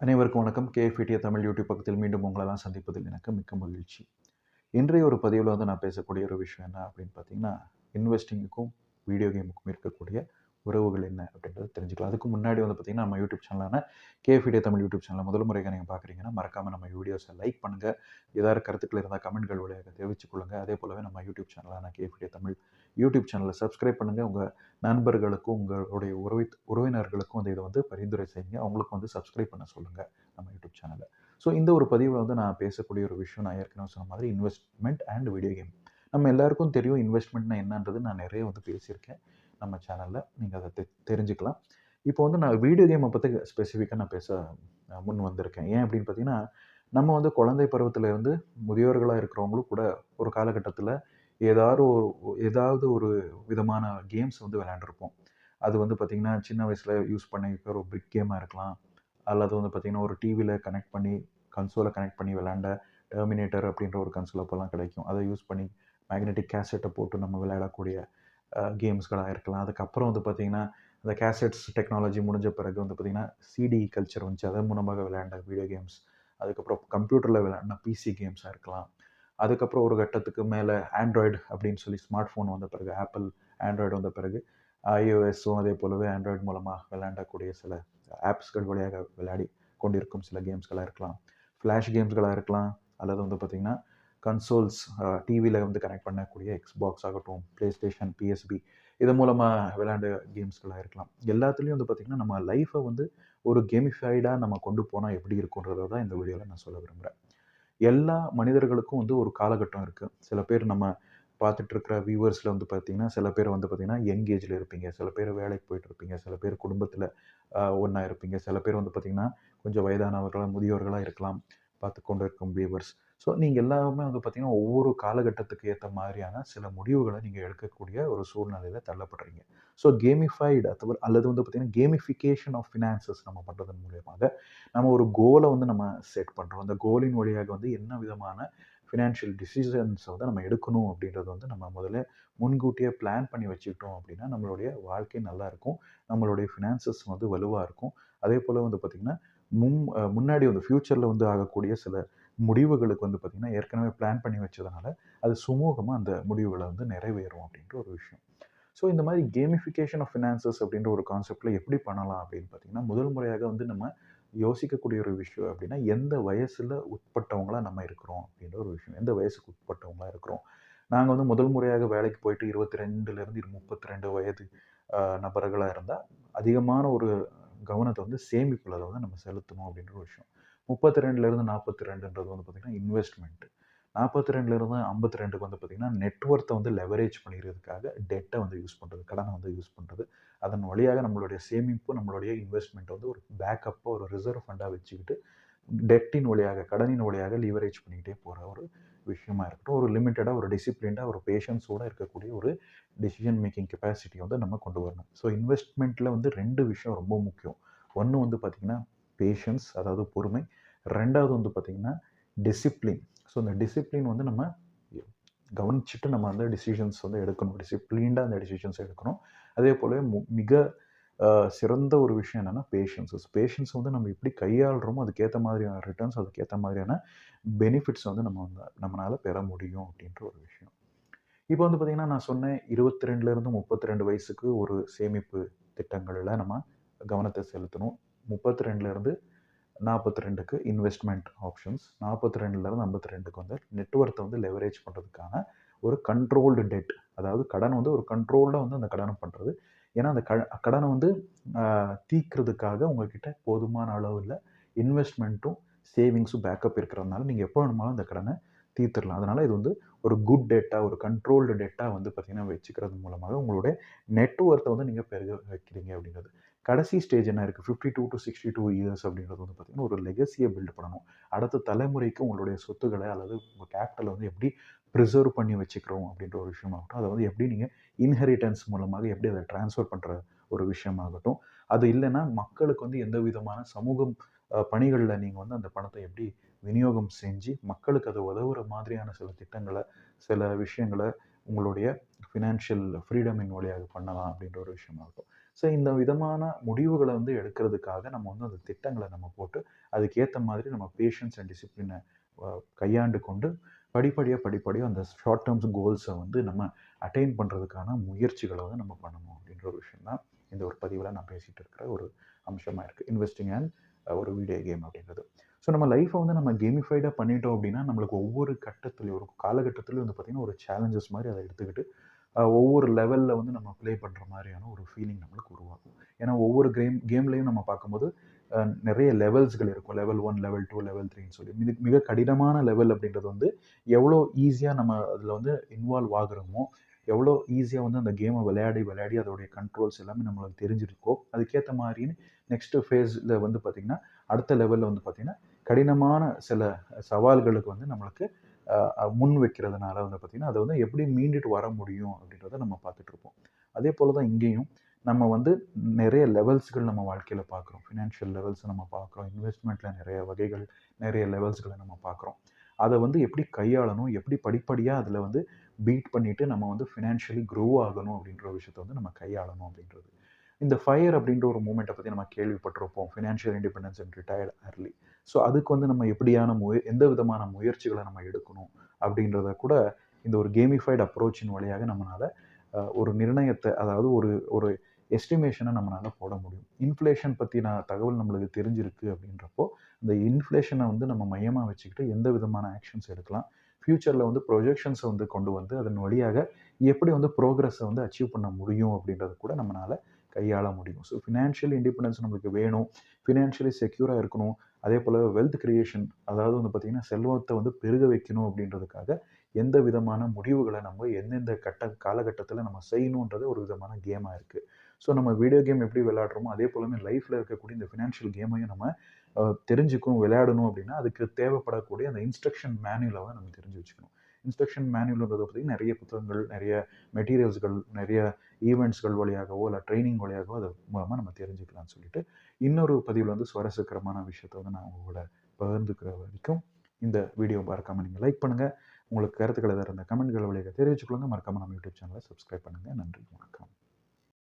அனைவருக்கும் வணக்கம். கேஎஃப்டிஏ தமிழ் யூடியூப் பக்கத்தில் மீண்டும் உங்களெல்லாம் சந்திப்பதில் எனக்கு மிக்க மகிழ்ச்சி. இன்றைய ஒரு பதிவில் வந்து நான் பேசக்கூடிய ஒரு விஷயம் என்ன அப்படின்னு பார்த்தீங்கன்னா இன்வெஸ்டிங்குக்கும் வீடியோ கேமுக்கும் இருக்கக்கூடிய உறவுகள் என்ன அப்படின்றத தெரிஞ்சுக்கலாம். அதுக்கு முன்னாடி வந்து பார்த்தீங்கன்னா நம்ம யூடியூப் சேனலான கேஎஃப்டிஏ தமிழ் யூடியூப் சேனலில் முதல் முறையாக நீங்கள் பார்க்குறீங்கன்னா மறக்காமல் நம்ம வீடியோஸை லைக் பண்ணுங்கள் ஏதாவது கருத்துக்கள் இருந்தால் கமெண்ட்கள் வழியாக தெரிவித்துக் கொள்ளுங்கள் அதே போலவே நம்ம யூடியூப் சேனலான கேஎஃப்டிஏ தமிழ் யூடியூப் சேனலை சப்ஸ்கிரைப் பண்ணுங்கள் உங்கள் நண்பர்களுக்கும் உங்களுடைய உறவி உறவினர்களுக்கும் வந்து இதை வந்து பரிந்துரை செய்யுங்க. அவங்களுக்கும் வந்து சப்ஸ்கிரைப் பண்ண சொல்லுங்கள் நம்ம யூடியூப் சேனலை. ஸோ இந்த ஒரு பதிவில் வந்து நான் பேசக்கூடிய ஒரு விஷயம் நான் ஏற்கனவே சொன்ன மாதிரி இன்வெஸ்ட்மெண்ட் அண்ட் வீடியோ கேம் நம்ம எல்லாருக்கும் தெரியும் இன்வெஸ்ட்மெண்ட்னா என்னன்றது. நான் நிறைய வந்து பேசியிருக்கேன் நம்ம சேனலில். நீங்கள் அதை தெ- தெரிஞ்சுக்கலாம். இப்போ வந்து நான் வீடியோ கேமை பற்றி ஸ்பெசிஃபிக்காக நான் பேச முன் வந்திருக்கேன். ஏன் அப்படின்னு பார்த்தீங்கன்னா நம்ம வந்து குழந்தை பருவத்தில் இருந்து முதியோர்களாக இருக்கிறவங்களும் கூட ஒரு காலகட்டத்தில் ஏதாவது ஒரு ஏதாவது ஒரு விதமான கேம்ஸ் வந்து விளையாண்டுருப்போம். அது வந்து பார்த்திங்கன்னா சின்ன வயசில் யூஸ் பண்ணி ஒரு பிக் கேமாக இருக்கலாம். அல்லது வந்து பார்த்திங்கன்னா ஒரு டிவியில் கனெக்ட் பண்ணி கன்சோலை கனெக்ட் பண்ணி விளையாண்ட டெர்மினேட்டர் அப்படின்ற ஒரு கன்சோல் அப்போல்லாம் கிடைக்கும். அதை யூஸ் பண்ணி மேக்னெட்டிக் கேசட்டை போட்டு நம்ம விளையாடக்கூடிய கேம்ஸ்களாக இருக்கலாம். அதுக்கப்புறம் வந்து பார்த்திங்கன்னா அந்த கேசட்ஸ் டெக்னாலஜி முடிஞ்ச பிறகு வந்து பார்த்திங்கன்னா சிடி கல்ச்சர் வந்துச்சு அதன் மூலமாக விளையாண்ட வீடியோ கேம்ஸ் அதுக்கப்புறம் கம்ப்யூட்டரில் விளையாடின பிசி கேம்ஸாக இருக்கலாம். அதுக்கப்புறம் ஒரு கட்டத்துக்கு மேலே ஆண்ட்ராய்டு அப்படின்னு சொல்லி ஸ்மார்ட் ஃபோன் வந்த பிறகு ஆப்பிள் ஆண்ட்ராய்டு வந்த பிறகு ஐஓஎஸும் அதே போலவே ஆண்ட்ராய்டு மூலமாக விளையாண்டக்கூடிய சில ஆப்ஸ்கள் வழியாக விளையாடி கொண்டிருக்கும் சில கேம்ஸ்களாக இருக்கலாம். ஃப்ளாஷ் கேம்ஸ்களாக இருக்கலாம். அல்லது வந்து பார்த்திங்கன்னா கன்சோல்ஸ் டிவியில் வந்து கனெக்ட் பண்ணக்கூடிய எக்ஸ்பாக்ஸ் ஆகட்டும் ப்ளே ஸ்டேஷன் பிஎஸ்பி இது மூலமாக விளையாண்ட கேம்ஸ்களாக இருக்கலாம். எல்லாத்துலேயும் வந்து பார்த்திங்கன்னா நம்ம லைஃப்பை வந்து ஒரு கேமிஃபைடாக நம்ம கொண்டு போனால் எப்படி இருக்குன்றதை தான் இந்த வீடியோவில் நான் சொல்ல விரும்புகிறேன் எல்லா மனிதர்களுக்கும் வந்து ஒரு காலகட்டம் இருக்குது சில பேர் நம்ம பார்த்துட்டு இருக்கிற வியூவர்ஸில் வந்து பார்த்தீங்கன்னா சில பேர் வந்து பார்த்தீங்கன்னா யங் ஏஜில் இருப்பீங்க. சில பேர் வேலைக்கு போயிட்டு இருப்பீங்க சில பேர் குடும்பத்தில் ஒன்றா இருப்பீங்க. சில பேர் வந்து பார்த்தீங்கன்னா கொஞ்சம் வயதானவர்களாக முதியோர்களாக இருக்கலாம். பார்த்து கொண்டு இருக்கும் வியூவர்ஸ் ஸோ நீங்கள் எல்லாருமே வந்து பார்த்தீங்கன்னா ஒவ்வொரு காலகட்டத்துக்கு ஏற்ற மாதிரியான சில முடிவுகளை நீங்கள் எடுக்கக்கூடிய ஒரு சூழ்நிலையில் தள்ளப்படுறீங்க. ஸோ கேமிஃபைடு அது அல்லது வந்து பார்த்திங்கன்னா கேமிஃபிகேஷன் ஆஃப் ஃபினான்சஸ் நம்ம பண்ணுறதன் மூலியமாக நம்ம ஒரு கோலை வந்து நம்ம செட் பண்ணுறோம் அந்த கோலின் வழியாக வந்து என்ன விதமான ஃபினான்ஷியல் டிசிஷன்ஸை வந்து நம்ம எடுக்கணும் அப்படின்றது வந்து நம்ம முதல்ல முன்கூட்டியே பிளான் பண்ணி வச்சுக்கிட்டோம் அப்படின்னா நம்மளுடைய வாழ்க்கை நல்லா இருக்கும். நம்மளுடைய ஃபினான்சஸ் வந்து வலுவாக இருக்கும். அதே போல் வந்து பார்த்திங்கன்னா முன் முன்னாடி வந்து ஃப்யூச்சரில் வந்து ஆகக்கூடிய சில முடிவுகளுக்கு வந்து பார்த்திங்கன்னா ஏற்கனவே பிளான் பண்ணி வச்சதுனால அது சுமூகமாக அந்த முடிவுகளை வந்து நிறைவேறும் அப்படின்ற ஒரு விஷயம். ஸோ இந்த மாதிரி கேமிஃபிகேஷன் ஆஃப் ஃபினான்சஸ் அப்படின்ற ஒரு கான்செப்டில் எப்படி பண்ணலாம் அப்படின்னு பார்த்தீங்கன்னா முதல் முறையாக வந்து நம்ம யோசிக்கக்கூடிய ஒரு விஷயம் அப்படின்னா எந்த வயசில் உட்பட்டவங்களா நம்ம இருக்கிறோம் அப்படின்ற ஒரு விஷயம். எந்த வயசுக்கு உட்பட்டவங்களா இருக்கிறோம்? நாங்கள் வந்து முதல் முறையாக வேலைக்கு போயிட்டு இருபத்தி ரெண்டுலேருந்து முப்பத்தி ரெண்டு வயது நபர்களாக இருந்தால் அதிகமான ஒரு கவனத்தை வந்து சேமிப்பில் வந்து நம்ம செலுத்தணும் அப்படின்ற ஒரு விஷயம். முப்பத்தி ரெண்டுலேருந்து நாற்பத்தி ரெண்டுன்றது வந்து பார்த்திங்கன்னா இன்வெஸ்ட்மெண்ட்டு நாற்பத்தி ரெண்டுலேருந்து ஐம்பத்தி ரெண்டுக்கு வந்து பார்த்திங்கன்னா நெட்ஒர்த்தை வந்து லெவரேஜ் பண்ணிக்கிறதுக்காக டெட்டை வந்து யூஸ் பண்ணுறது கடனை வந்து யூஸ் பண்ணுறது அதன் வழியாக நம்மளுடைய சேமிப்பு நம்மளுடைய இன்வெஸ்ட்மெண்ட் வந்து ஒரு பேக்கப்பாக ஒரு ரிசர்வ் ஃபண்டாக வச்சுக்கிட்டு டெட்டின் வழியாக கடனின் வழியாக லீவரேஜ் பண்ணிக்கிட்டே போகிற ஒரு விஷயமா இருக்கட்டும் ஒரு லிமிட்டடாக ஒரு டிசிப்ளின்டாக ஒரு பேஷன்ஸோடு இருக்கக்கூடிய ஒரு டிசிஷன் மேக்கிங் கெப்பாசிட்டி வந்து நம்ம கொண்டு வரணும். ஸோ இன்வெஸ்ட்மெண்ட்டில் வந்து ரெண்டு விஷயம் ரொம்ப முக்கியம். ஒன்று வந்து பார்த்திங்கன்னா பேஷன்ஸ் அதாவது பொறுமை. ரெண்டாவது வந்து பார்த்திங்கன்னா டிசிப்ளின் ஸோ இந்த டிசிப்ளின் வந்து நம்ம கவனிச்சுட்டு நம்ம அந்த டிசிஷன்ஸ் வந்து எடுக்கணும். டிசிப்ளின்டாக அந்த டிசிஷன்ஸ் எடுக்கணும். அதே போலவே மு- மிக சிறந்த ஒரு விஷயம் என்னென்னா பேஷன்ஸஸ் பேஷன்ஸ் வந்து நம்ம எப்படி கையாளுறோமோ அதுக்கேற்ற மாதிரியான ரிட்டர்ன்ஸ் அதுக்கேற்ற மாதிரியான பெனிஃபிட்ஸ் வந்து நம்ம வந்து நம்மளால் பெற முடியும் அப்படின்ற ஒரு விஷயம். இப்போ வந்து பார்த்திங்கன்னா நான் சொன்னேன் இருபத்தி ரெண்டுலேருந்து முப்பத்தி ரெண்டு வயசுக்கு ஒரு சேமிப்பு திட்டங்களில் நம்ம கவனத்தை செலுத்தணும். முப்பத்தி ரெண்டுலேருந்து நாற்பத்தி ரெண்டுக்கு இன்வெஸ்ட்மெண்ட் ஆப்ஷன்ஸ் நாற்பத்தி ரெண்டுலேருந்து ஐம்பத்தி ரெண்டுக்கு வந்து நெட்ஒர்த்தை வந்து லெவரேஜ் பண்ணுறதுக்கான ஒரு கண்ட்ரோல்டு டெட் அதாவது கடன் வந்து ஒரு கண்ட்ரோல்டாக வந்து அந்த கடனை பண்ணுறது ஏன்னா அந்த க கடனை வந்து தீக்கிறதுக்காக உங்ககிட்ட போதுமான அளவில் இன்வெஸ்ட்மெண்ட்டும் சேவிங்ஸும் பேக்கப் இருக்கிறதுனால நீங்கள் எப்போ வேணுமாலும் அந்த கடனை தீர்த்துடலாம். அதனால் இது வந்து ஒரு குட் டேட்டா ஒரு கண்ட்ரோல்டு டேட்டா வந்து பார்த்திங்கன்னா வச்சுக்கிறது மூலமாக உங்களுடைய நெட்ஒர்த்தை வந்து நீங்கள் பெருக வைக்கிறீங்க அப்படின்றது கடைசி ஸ்டேஜ் என்ன இருக்குது fifty two to sixty two years அப்படின்றது வந்து பார்த்திங்கன்னா ஒரு லெகசியை பில்ட் பண்ணணும். அடுத்த தலைமுறைக்கு உங்களுடைய சொத்துக்களை அல்லது உங்கள் கேபிட்டலை வந்து எப்படி ப்ரிசர்வ் பண்ணி வச்சுக்கிறோம் அப்படின்ற ஒரு விஷயமாகட்டும் அதை வந்து எப்படி நீங்கள் இன்ஹெரிட்டன்ஸ் மூலமாக எப்படி அதை ட்ரான்ஸ்ஃபர் பண்ணுற ஒரு விஷயமாகட்டும் அது இல்லைன்னா மக்களுக்கு வந்து எந்த விதமான சமூகம் பணிகளில் நீங்கள் வந்து அந்த பணத்தை எப்படி விநியோகம் செஞ்சு மக்களுக்கு அது உதவுற மாதிரியான சில திட்டங்களை சில விஷயங்களை உங்களுடைய ஃபினான்ஷியல் ஃப்ரீடமின் வழியாக பண்ணலாம் அப்படின்ற ஒரு விஷயமாகட்டும். ஸோ இந்த விதமான முடிவுகளை வந்து எடுக்கிறதுக்காக நம்ம வந்து அந்த திட்டங்களை நம்ம போட்டு அதுக்கேற்ற மாதிரி நம்ம பேஷன்ஸ் அண்ட் டிசிப்ளினை கையாண்டு கொண்டு படிப்படியாக படிப்படியாக அந்த ஷார்ட் டேர்ம்ஸ் கோல்ஸை வந்து நம்ம அட்டைன் பண்ணுறதுக்கான முயற்சிகளை வந்து நம்ம பண்ணணும் அப்படின்ற ஒரு விஷயம் தான் இந்த ஒரு பதிவில் நான் பேசிகிட்டு இருக்கிற ஒரு அம்சமாக இருக்குது இன்வெஸ்டிங் அண்ட் ஒரு வீடியோ கேம் அப்படின்றது. ஸோ நம்ம லைஃப்பை வந்து நம்ம கேமிஃபைடாக பண்ணிட்டோம் அப்படின்னா நம்மளுக்கு ஒவ்வொரு கட்டத்துலையும் ஒரு காலகட்டத்துலையும் வந்து பார்த்திங்கன்னா ஒரு சேலஞ்சஸ் மாதிரி அதை எடுத்துக்கிட்டு ஒவ்வொரு லெவலில் வந்து நம்ம ப்ளே பண்ணுற மாதிரியான ஒரு ஃபீலிங் நம்மளுக்கு உருவாகும். ஏன்னா ஒவ்வொரு கேம் கேம்லேயும் நம்ம பார்க்கும்போது நிறைய லெவல்ஸ்கள் இருக்கும். Level one level two level த்ரீன்னு சொல்லி. மிக மிக கடினமான லெவல் அப்படின்றது வந்து எவ்வளோ ஈஸியாக நம்ம அதில் வந்து இன்வால்வ் ஆகுறோமோ எவ்வளோ ஈஸியாக வந்து அந்த கேமை விளையாடி விளையாடி அதோடைய கண்ட்ரோல்ஸ் எல்லாமே நம்மளுக்கு தெரிஞ்சிருக்கோ அதுக்கேற்ற மாதிரின்னு நெக்ஸ்ட்டு ஃபேஸில் வந்து பார்த்திங்கன்னா அடுத்த லெவலில் வந்து பார்த்திங்கன்னா கடினமான சில சவால்களுக்கு வந்து நம்மளுக்கு முன் வைக்கிறதுனால வந்து பார்த்திங்கன்னா அதை வந்து எப்படி மீண்டுட்டு வர முடியும் அப்படின்றத நம்ம பார்த்துட்ருப்போம் அதே போல் தான் இங்கேயும் நம்ம வந்து நிறைய லெவல்ஸ்கள் நம்ம வாழ்க்கையில் பார்க்குறோம். ஃபினான்ஷியல் லெவல்ஸை நம்ம பார்க்குறோம். இன்வெஸ்ட்மெண்ட்டில் நிறைய வகைகள் நிறைய லெவல்ஸ்களை நம்ம பார்க்குறோம். அதை வந்து எப்படி கையாளணும் எப்படி படிப்படியாக அதில் வந்து பீட் பண்ணிவிட்டு நம்ம வந்து ஃபினான்ஷியலி க்ரோ ஆகணும் அப்படின்ற ஒரு விஷயத்தை வந்து நம்ம கையாளணும் அப்படின்றது. இந்த ஃபயர் அப்படின்ற ஒரு மூமெண்ட்டை பற்றி நம்ம கேள்விப்பட்டிருப்போம். Financial independence and retired early so அதுக்கு வந்து நம்ம எப்படியான முய எந்த விதமான முயற்சிகளை நம்ம எடுக்கணும் அப்படின்றத கூட இந்த ஒரு கேமிஃபைடு அப்ரோச்சின் வழியாக நம்மளால் ஒரு நிர்ணயத்தை அதாவது ஒரு ஒரு எஸ்டிமேஷனை நம்மளால் போட முடியும். இன்ஃப்ளேஷன் பற்றின தகவல் நம்மளுக்கு தெரிஞ்சிருக்கு அப்படின்றப்போ இந்த இன்ஃப்ளேஷனை வந்து நம்ம மையமாக வச்சுக்கிட்டு எந்த விதமான ஆக்ஷன்ஸ் எடுக்கலாம். ஃப்யூச்சரில் வந்து ப்ரொஜெக்ஷன்ஸை வந்து கொண்டு வந்து அதன் வழியாக எப்படி வந்து ப்ரோக்ரஸை வந்து அச்சீவ் பண்ண முடியும் அப்படின்றத கூட நம்மளால் கையாள முடியும். ஸோ ஃபினான்ஷியல் இண்டிபெண்டன்ஸ் நம்மளுக்கு வேணும். ஃபினான்ஷியலி செக்யூராக இருக்கணும். அதே போல் வெல்த் கிரியேஷன் அதாவது வந்து பார்த்திங்கன்னா செல்வத்தை வந்து பெருக வைக்கணும் அப்படின்றதுக்காக எந்த விதமான முடிவுகளை நம்ம எந்தெந்த கட்ட காலகட்டத்தில் நம்ம செய்யணுன்றது ஒரு விதமான கேமாக இருக்குது ஸோ நம்ம வீடியோ கேம் எப்படி விளையாடுறோமோ அதே போலமே லைஃப்பில் இருக்கக்கூடிய இந்த ஃபினான்ஷியல் கேமையும் நம்ம தெரிஞ்சுக்கணும் விளையாடணும் அப்படின்னா அதுக்கு தேவைப்படக்கூடிய அந்த இன்ஸ்ட்ரக்ஷன் மேனுவலை வந்து நம்ம தெரிஞ்சு வச்சுக்கணும். இன்ஸ்ட்ரக்ஷன் மேனுவல்ன்றதை பற்றி நிறைய புத்தகங்கள் நிறைய மெட்டீரியல்ஸ்கள் நிறைய ஈவெண்ட்ஸ்கள் வழியாகவோ இல்லை ட்ரைனிங் வழியாகவோ அது மூலமாக நம்ம தெரிஞ்சுக்கலாம்னு சொல்லிட்டு இன்னொரு பதிவில் வந்து சுவாரஸ்யகரமான விஷயத்தை வந்து நான் உங்களோட பகிர்ந்துக்கிற வரைக்கும் இந்த வீடியோ மறக்காமல் நீங்கள் லைக் பண்ணுங்கள் உங்களுக்கு கருத்துக்கள் எதாவது இருந்த கமெண்ட்கள் வழியாக தெரிவிச்சுக்கொள்ளுங்க. மறக்காமல் நம்ம யூடியூப் சேனலை சப்ஸ்கிரைப் பண்ணுங்கள் நன்றி வணக்கம்.